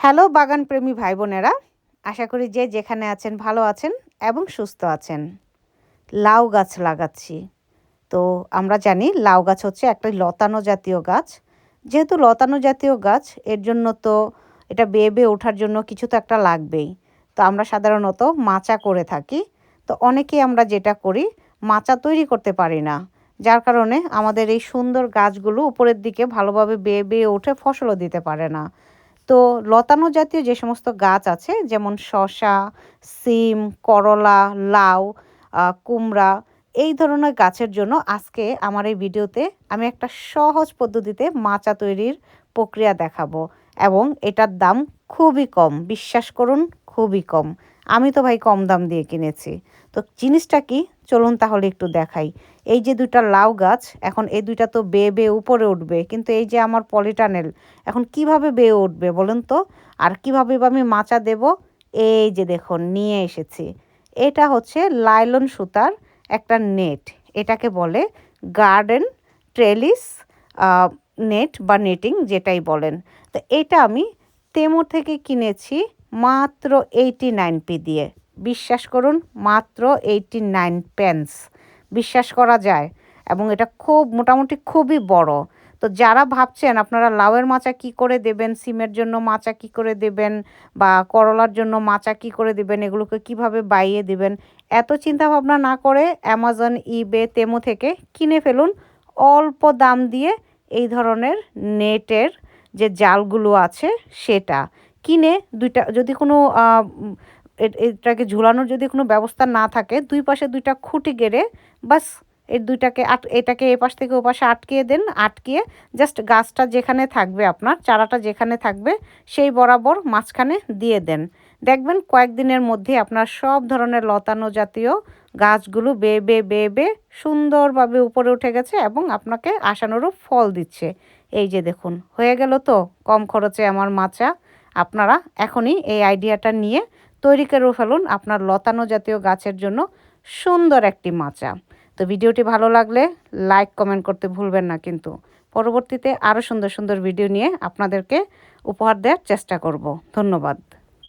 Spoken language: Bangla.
হ্যালো বাগান প্রেমী ভাই বোনেরা আশা করি যে যেখানে আছেন ভালো আছেন এবং সুস্থ আছেন। লাউ গাছ লাগাচ্ছি। তো আমরা জানি লাউ গাছ হচ্ছে একটা লতানো জাতীয় গাছ। যেহেতু লতানো জাতীয় গাছ, এর জন্য তো এটা বেয়ে বেয়ে ওঠার জন্য কিছু তো একটা লাগবেই। তো আমরা সাধারণত মাচা করে থাকি। তো অনেকেই আমরা যেটা করি, মাচা তৈরি করতে পারি না। যার কারণে আমাদের এই সুন্দর গাছগুলো উপরের দিকে ভালোভাবে বেয়ে বেয়ে উঠে ফসলও দিতে পারে না। তো লতানো জাতীয় যে সমস্ত গাছ আছে, যেমন শশা সিম, করলা, লাউ কুমড়া, এই ধরনের গাছের জন্য আজকে আমার এই ভিডিওতে আমি একটা সহজ পদ্ধতিতে মাচা তৈরির প্রক্রিয়া দেখাবো এবং এটার দাম খুবই কম, বিশ্বাস করুন, খুবই কম। আমি তো ভাই কম দাম দিয়ে কিনেছি। তো জিনিসটা কি? চলুন তাহলে একটু দেখাই। এই যে দুইটা লাউ গাছ, এখন এই দুইটা তো বেয়ে বেয়ে উপরে উঠবে, কিন্তু এই যে আমার পলিটানেল, এখন কীভাবে বেয়ে উঠবে বলুন তো? আর কীভাবে আমি মাচা দেব? এই যে দেখুন, নিয়ে এসেছি। এটা হচ্ছে লাইলন সুতার একটা নেট। এটাকে বলে গার্ডেন ট্রেলিস নেট বা নেটিং যেটাই বলেন। তো এটা আমি তেমুর থেকে কিনেছি মাত্র এইটি নাইন পি দিয়ে। বিশ্বাস করুন, মাত্র এইটি নাইন পেন্স বিশ্বাস করা যায়। এবং এটা খুব, মোটামুটি খুবই বড়। তো যারা ভাবছেন আপনারা লাউয়ের মাচা কি করে দেবেন, সিমের জন্য মাচা কি করে দেবেন, বা করলার জন্য মাচা কি করে দেবেন, এগুলোকে কীভাবে বাইয়ে দিবেন, এত চিন্তা ভাবনা না করে অ্যামাজন ইবে তেমো থেকে কিনে ফেলুন। অল্প দাম দিয়ে এই ধরনের নেটের যে জালগুলো আছে, সেটা। কিনে দুইটা, যদি কোনো এটাকে ঝুলানোর যদি কোনো ব্যবস্থা না থাকে, দুই পাশে দুইটা খুঁটি গেড়ে, বাসের দুইটাকে আট, এটাকে এ পাশ থেকে ও পাশে আটকিয়ে দেন, আটকিয়ে জাস্ট গাছটা যেখানে থাকবে আপনার, চারাটা যেখানে থাকবে, সেই বরাবর মাঝখানে দিয়ে দেন। দেখবেন কয়েকদিনের মধ্যে আপনার সব ধরনের লতানো জাতীয় গাছগুলো বেয়ে বেয়ে বেয়ে বেয়ে সুন্দরভাবে উপরে উঠে গেছে এবং আপনাকে আশানুরূপ ফল দিচ্ছে। এই যে দেখুন, হয়ে গেল তো, কম খরচে আমার মাচা। আপনারা এখনই এই আইডিয়াটা নিয়ে তৈরি করে ফেলুন আপনার লতানো জাতীয় গাছের জন্য সুন্দর একটি মাচা। তো ভিডিওটি ভালো লাগলে লাইক, কমেন্ট করতে ভুলবেন না কিন্তু। পরবর্তীতে আরও সুন্দর সুন্দর ভিডিও নিয়ে আপনাদেরকে উপহার দেওয়ার চেষ্টা করব। ধন্যবাদ।